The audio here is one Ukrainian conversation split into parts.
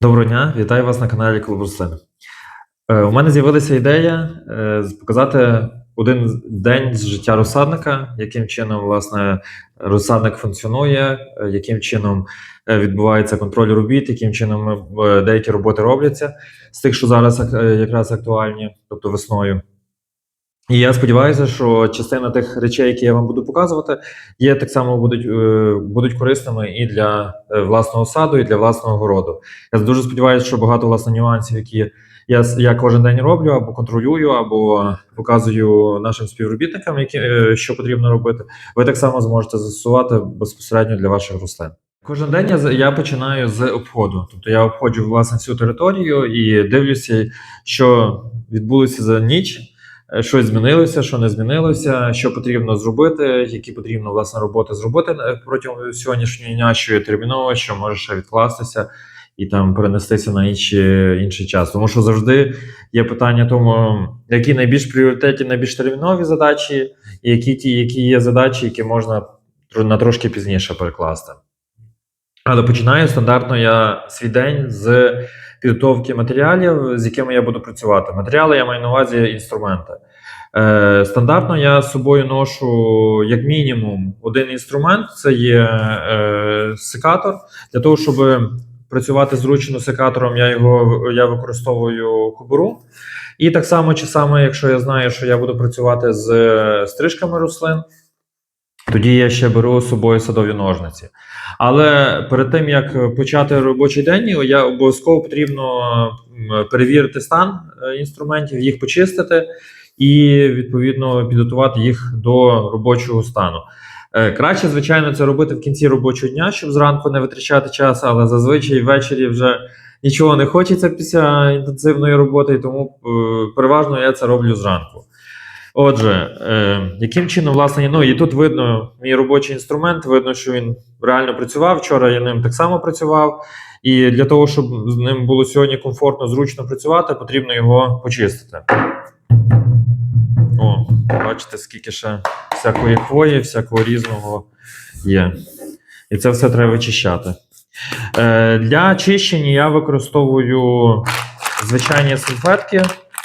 Доброго дня, вітаю вас на каналі Клуб Руслин. Е, У мене з'явилася ідея е, показати один день з життя розсадника, яким чином власне розсадник функціонує, е, яким чином е, відбувається контроль робіт, яким чином е, деякі роботи робляться з тих, що зараз якраз актуальні, тобто весною. І я сподіваюся, що частина тих речей, які я вам буду показувати, є так само будуть, е, будуть корисними і для е, власного саду, і для власного городу. Я дуже сподіваюся, що багато власне нюансів, які я, я кожен день роблю, або контролюю, або показую нашим співробітникам, які, е, що потрібно робити. Ви так само зможете застосувати безпосередньо для ваших рослин. Кожен день я, я починаю з обходу. Тобто я обходжу власне всю територію і дивлюся, що відбулося за ніч. Е, Що змінилося, що не змінилося, що потрібно зробити, які потрібно власне роботи зробити е, протягом сьогоднішнього дня, що є терміново, що може ще відкластися і там перенестися на інший, інший час. Тому що завжди є питання тому, які найбільш пріоритетні, найбільш термінові задачі, і які ті, які є задачі, які можна на трошки пізніше перекласти. Але починаю стандартно я свій день з підготовки матеріалів, з якими я буду працювати. Матеріали я маю на увазі інструменти. Е, стандартно я з собою ношу як мінімум один інструмент це є е, секатор. Для того, щоб працювати зручно секатором, я його я використовую кобуру. І так само, чи саме, якщо я знаю, що я буду працювати з е, стрижками рослин, тоді я ще беру з собою садові ножниці. Але перед тим як почати робочий день, я обов'язково потрібно перевірити стан е, інструментів, їх почистити і відповідно підготувати їх до робочого стану. Е, Краще, звичайно, це робити в кінці робочого дня, щоб зранку не витрачати час, але зазвичай ввечері вже нічого не хочеться після інтенсивної роботи, тому е, переважно я це роблю зранку. Отже, е, яким чином, власне, ну і тут видно мій робочий інструмент, видно, що він реально працював. Вчора я ним так само працював. І для того, щоб з ним було сьогодні комфортно, зручно працювати, потрібно його почистити. Бачите, скільки ще всякої хвої, всякого різного є. І це все треба вичищати. Е, для чищення я використовую звичайні салфетки.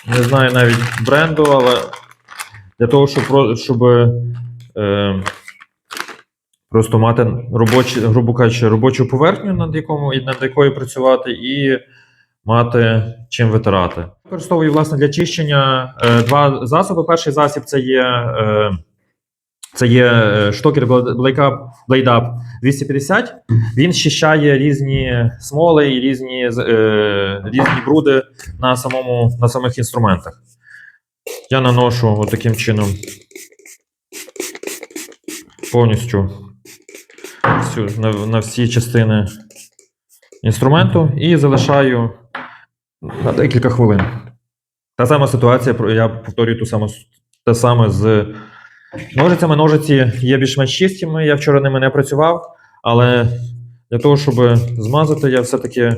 Не знаю навіть бренду, але для того, щоб, щоб е, просто мати робочі, грубо кажучи, робочу поверхню, над, якому, над якою працювати, і мати чим витирати. Використовую власне для чищення е, два засоби. Перший засіб це є. Е, це є е, штокер Blade Up, 250. Він щищає різні смоли і різні, різні бруди на, самому, на самих інструментах. Я наношу таким чином повністю всю, на, на всі частини інструменту і залишаю на декілька хвилин. Та сама ситуація, я повторюю ту саму, те саме з ножицями. Ножиці є більш-менш чистими. Я вчора ними не працював, але для того, щоб змазати, я все-таки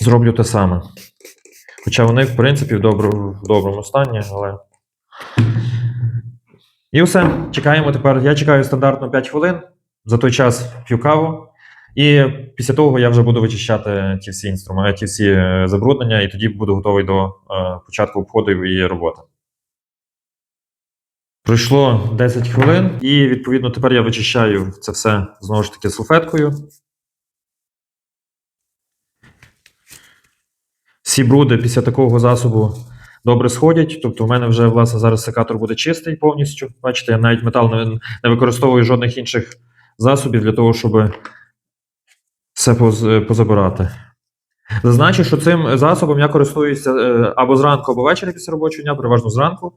зроблю те саме. Хоча вони, в принципі, в, добру, в доброму стані, але. І все. Чекаємо тепер. Я чекаю стандартно 5 хвилин. За той час п'ю каву. І після того я вже буду вичищати ті всі інструменти, ті всі е, забруднення, і тоді буду готовий до е, початку обходу і роботи. Пройшло 10 хвилин, і відповідно тепер я вичищаю це все знову ж таки салфеткою. Всі бруди після такого засобу добре сходять. Тобто, в мене вже власне зараз секатор буде чистий повністю. Бачите, я навіть метал не, не використовую жодних інших засобів для того, щоб все позабирати. Зазначу, що цим засобом я користуюся е, або зранку, або ввечері після робочого дня, переважно зранку.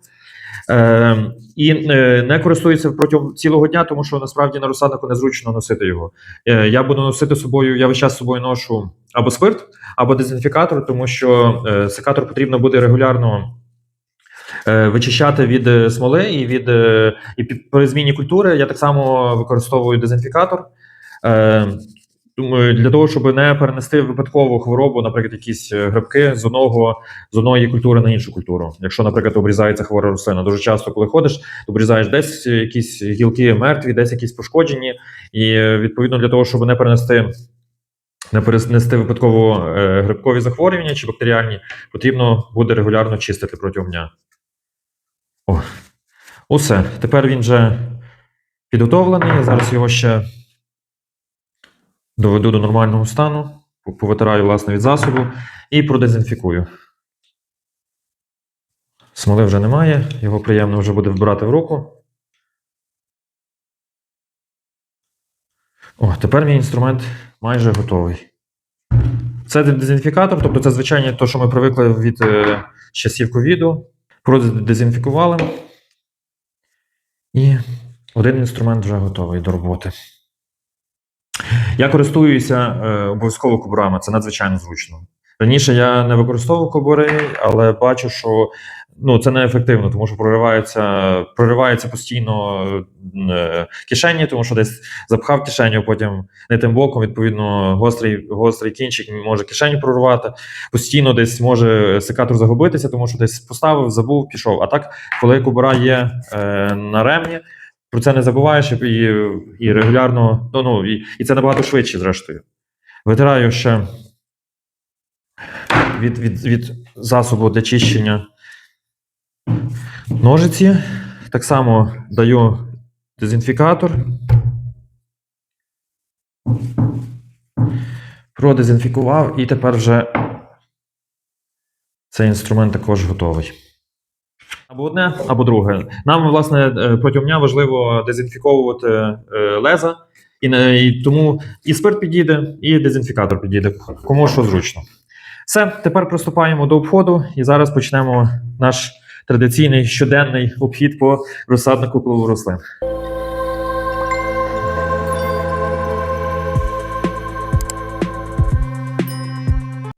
Е, і е, не користуюся протягом цілого дня, тому що насправді на розсаднику незручно носити його. Е, я буду носити собою, я весь час з собою ношу або спирт, або дезінфікатор, тому що е, секатор потрібно буде регулярно е, вичищати від е, смоли і від е, і при зміні культури. Я так само використовую дезінфікатор. Е, для того, щоб не перенести випадкову хворобу, наприклад, якісь е, грибки з одного з одної культури на іншу культуру. Якщо, наприклад, обрізається хвора рослина, дуже часто, коли ходиш, обрізаєш десь якісь гілки мертві, десь якісь пошкоджені, і е, відповідно для того, щоб не перенести. Не перенести випадково е, грибкові захворювання чи бактеріальні, потрібно буде регулярно чистити протягом дня. О, усе. Тепер він вже підготовлений. Зараз його ще доведу до нормального стану, по- повитираю власне від засобу і продезінфікую. Смоли вже немає, його приємно вже буде вбирати в руку. О, тепер мій інструмент майже готовий. Це дезінфікатор, тобто це звичайно те, що ми привикли від е, часів ковіду. Продезінфікували. І один інструмент вже готовий до роботи. Я користуюся е, обов'язково кобурами, це надзвичайно зручно. Раніше я не використовував кобури, але бачу, що ну, це неефективно, тому що проривається, проривається постійно е, кишені, тому що десь запхав кишеню, потім не тим боком, відповідно, гострий, гострий кінчик може кишеню прорвати. Постійно десь може секатор загубитися, тому що десь поставив, забув, пішов. А так, коли кобура є е, на ремні, про це не забуваєш і, і регулярно, ну, ну і, і це набагато швидше, зрештою. Витираю ще від, від, від засобу для чищення ножиці. Так само даю дезінфікатор. Продезінфікував, і тепер вже цей інструмент також готовий. Або одне, або друге. Нам, власне, е, протягом дня важливо дезінфіковувати е, леза, і, і тому і спирт підійде, і дезінфікатор підійде. Кому що зручно. Все, тепер приступаємо до обходу, і зараз почнемо наш традиційний щоденний обхід по розсаднику рослин.